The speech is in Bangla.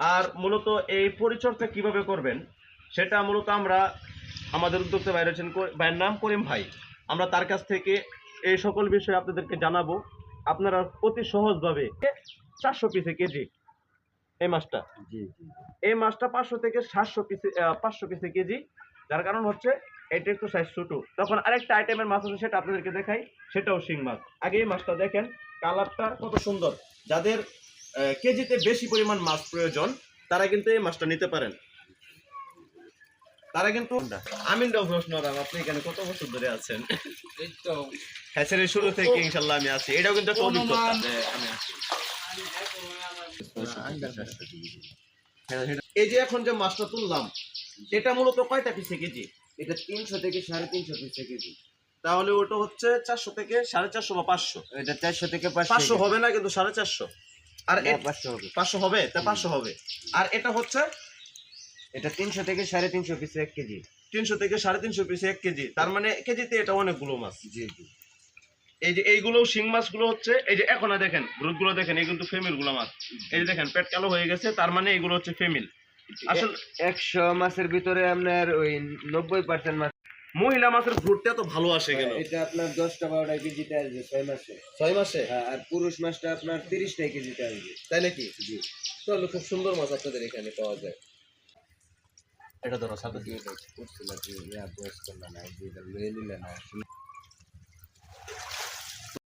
আর মূলত এই পরিচর্যা কীভাবে করবেন সেটা মূলত আমরা আমাদের উদ্যোক্তা ভাই রয়েছেন ভাইয়ের নাম করিম ভাই। আমরা তার কাছ থেকে এই সকল বিষয়ে আপনাদেরকে জানাব। আপনারা অতি সহজভাবে চারশো পিসে কেজি এই মাছটা জি জি এই মাছটা পাঁচশো থেকে সাতশো পিসে পাঁচশো পিসে কেজি। যার কারণ হচ্ছে এটা একটু সাইজ ছোটো। তখন আরেকটা আইটেমের মাছ আছে সেটা আপনাদেরকে দেখাই। সেটাও শিং মাছ। আগে এই মাছটা দেখেন কালারটা কত সুন্দর। যাদের কেজিতে বেশি পরিমাণ মাছ প্রয়োজন তারা কিন্তু এই মাছটা নিতে পারেন। তারা কিন্তু আমিনরাও প্রশ্ন রাম আপনি এখানে কত বছর ধরে আছেন? এই তো হ্যাঁ শুরু থেকে ইনশাল্লাহ আমি আছি। এটাও কিন্তু একটা অভিজ্ঞতা। যে আমি আছি। হ্যাঁ, এই যে এখন যে মাছটা তুললাম এটা মূলত কয়টা পিসে কেজি? এটা তিনশো থেকে সাড়ে তিনশো পিস কেজি। তাহলে ওটা হচ্ছে চারশো থেকে সাড়ে চারশো বা পাঁচশো। এটা চারশো থেকে পাঁচশো হবে না কিন্তু সাড়ে চারশো। আর না, পাঁচশো হবে। তা পাঁচশো হবে। আর এটা হচ্ছে? এটা তিনশো থেকে সাড়ে তিনশো পিস এক কেজি। তিনশো থেকে সাড়ে তিনশো পিসে এক কেজি। তার মানে কেজিতে এটা অনেকগুলো মাছ। জি জি। এই যে এইগুলো শিং মাছগুলো হচ্ছে এই যে এখন দেখেন গ্রুপগুলো দেখেন এই কিন্তু ফেমিলগুলো মাছ। এই যে দেখেন পেট কালো হয়ে গেছে তার মানে এগুলো হচ্ছে ফেমিল আসলে একশো মাসের ভিতরে আপনার ওই নব্বই পার্সেন্ট মাছ মহিলা মাছের ভ্রুটটা তো ভালো আসে কেন? এটা আপনার দশটা বারোটা কেজিতে আসবে ছয় মাসে। ছয় মাসে? হ্যাঁ, আর পুরুষ মাছটা আপনার তিরিশটা কেজিতে আসবে তাই নাকি? জি। তাহলে খুব সুন্দর মাছ আপনাদের এখানে পাওয়া যায়। এটা ধরো সাথে দিয়ে করছিল যে ইয়া বয়স না দিয়ে নিলে না